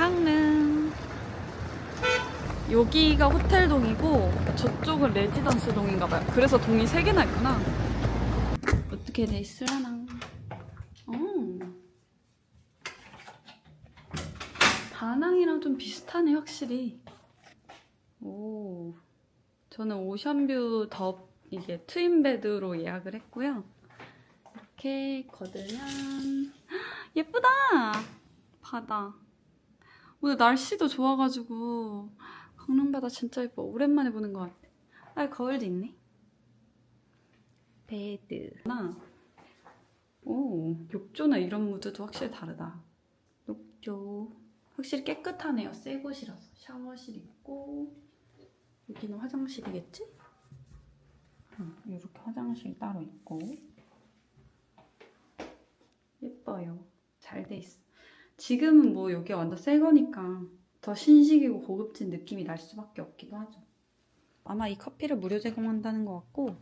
강릉. 여기가 호텔동이고 저쪽은 레지던스 동인가 봐요. 그래서 동이 세 개나 있구나. 어떻게 돼 있으려나? 어. 다낭이랑 좀 비슷하네 확실히. 오. 저는 오션뷰 더 이게 트윈 베드로 예약을 했고요. 이렇게 헉, 예쁘다. 바다. 오늘 날씨도 좋아가지고 강릉 바다 진짜 예뻐. 오랜만에 보는 것 같아. 아 거울도 있네. 베드. 나. 오 욕조나 이런 무드도 확실히 다르다. 욕조. 확실히 깨끗하네요. 새 곳이라서 샤워실 있고 여기는 화장실이겠지? 응, 이렇게 화장실 따로 있고 예뻐요. 잘 돼 있어. 지금은 뭐 여기 완전 새 거니까 더 신식이고 고급진 느낌이 날 수밖에 없기도 하죠. 아마 이 커피를 무료 제공한다는 것 같고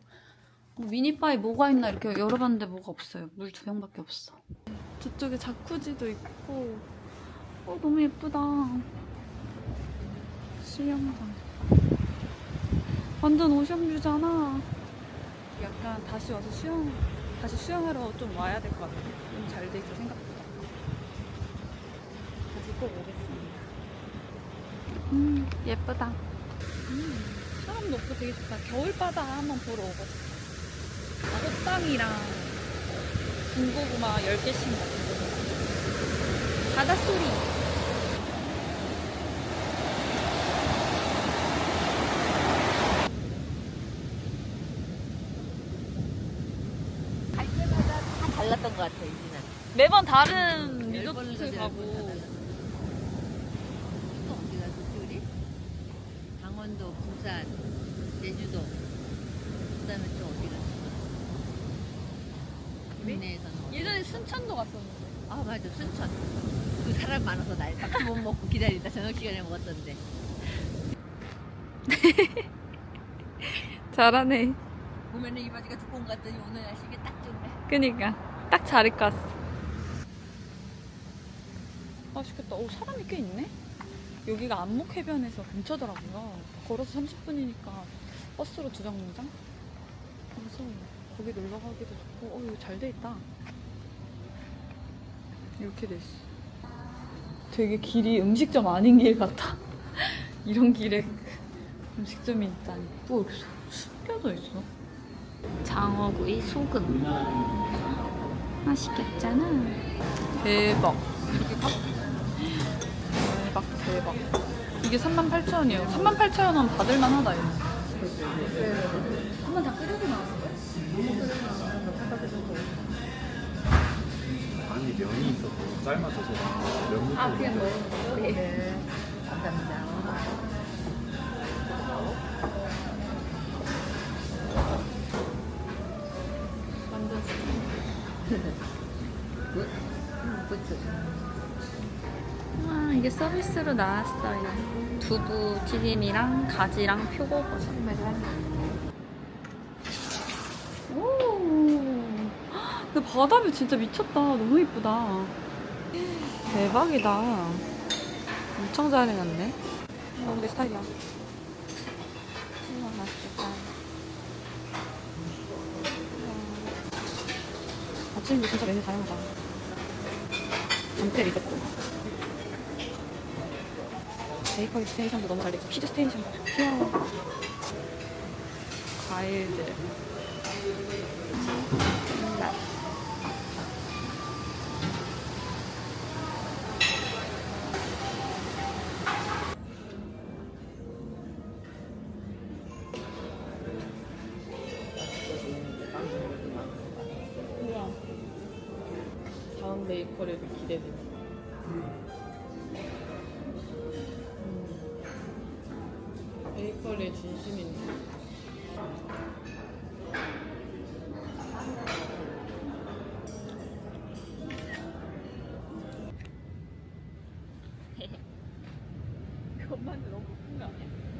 어, 미니바에 뭐가 있나 이렇게 열어봤는데 뭐가 없어요. 물 두 병밖에 없어. 저쪽에 자쿠지도 있고 어 너무 예쁘다. 수영장. 완전 오션뷰잖아. 약간 다시 와서 수영 다시 수영하러 좀 와야 될 것 같아. 좀 잘 돼 있어 생각보다. 꼭 오겠습니다. 음 예쁘다. 음, 사람도 없고 되게 좋다. 겨울바다 한번 보러 오고 싶어. 아, 호빵이랑 군고구마 10개씩 먹고 바닷소리. 갈 때마다 다 달랐던 것 같아 이제는. 매번 다른 리조트 가고 달랐어. 또 어디 갔었지 우리? 강원도, 부산, 제주도. 그 다음에 또 어디 갔어? 국내에서는? 예전에 순천도 갔었는데 아 맞아 순천. 그 사람 많아서 날 딱히 못 먹고 기다리다 저녁 시간에 먹었던데. 잘하네 보면은 이 바지가 두꺼운 것 같더니 오늘 날씨가 딱 좋네. 그니까 딱 잘 입고 왔어 맛있겠다 오 사람이 꽤 있네 여기가 안목해변에서 근처더라고요. 걸어서 30분이니까 버스로 두 정류장? 그래서 거기 놀러 가기도 좋고 어 이거 잘돼 있다. 이렇게 돼 있어. 되게 길이 음식점 아닌 길 같아. 이런 길에 음식점이 있다니. 또 이렇게 숨겨져 있어? 장어구이 소금. 맛있겠잖아. 대박. 이렇게 이게 38,000원이에요 38,000원 받을만 하다 이거 한번 다 끓여서 나왔어요? 아니 면이 있어서 삶아져서 면아 그냥 먹는 거? 네. 감사합니다. 완전 굿. 음, 굿. 와 이게 서비스로 나왔어요 두부 튀김이랑 가지랑 표고버섯. 오! 근데 바다뷰 진짜 미쳤다. 너무 이쁘다. 대박이다. 엄청 잘 해놨네. 너무 내 스타일이야. 우와 맛있겠다. 와. 아침도 진짜 메뉴 다양하다. 감태 리조또 베이커리 스테이션도 너무 잘 돼있고 키즈 스테이션 귀여워. 과일들. 다음 베이커리도 기대돼 베이커리의 진심인데. 엄마한테 너무 큰거 아니야?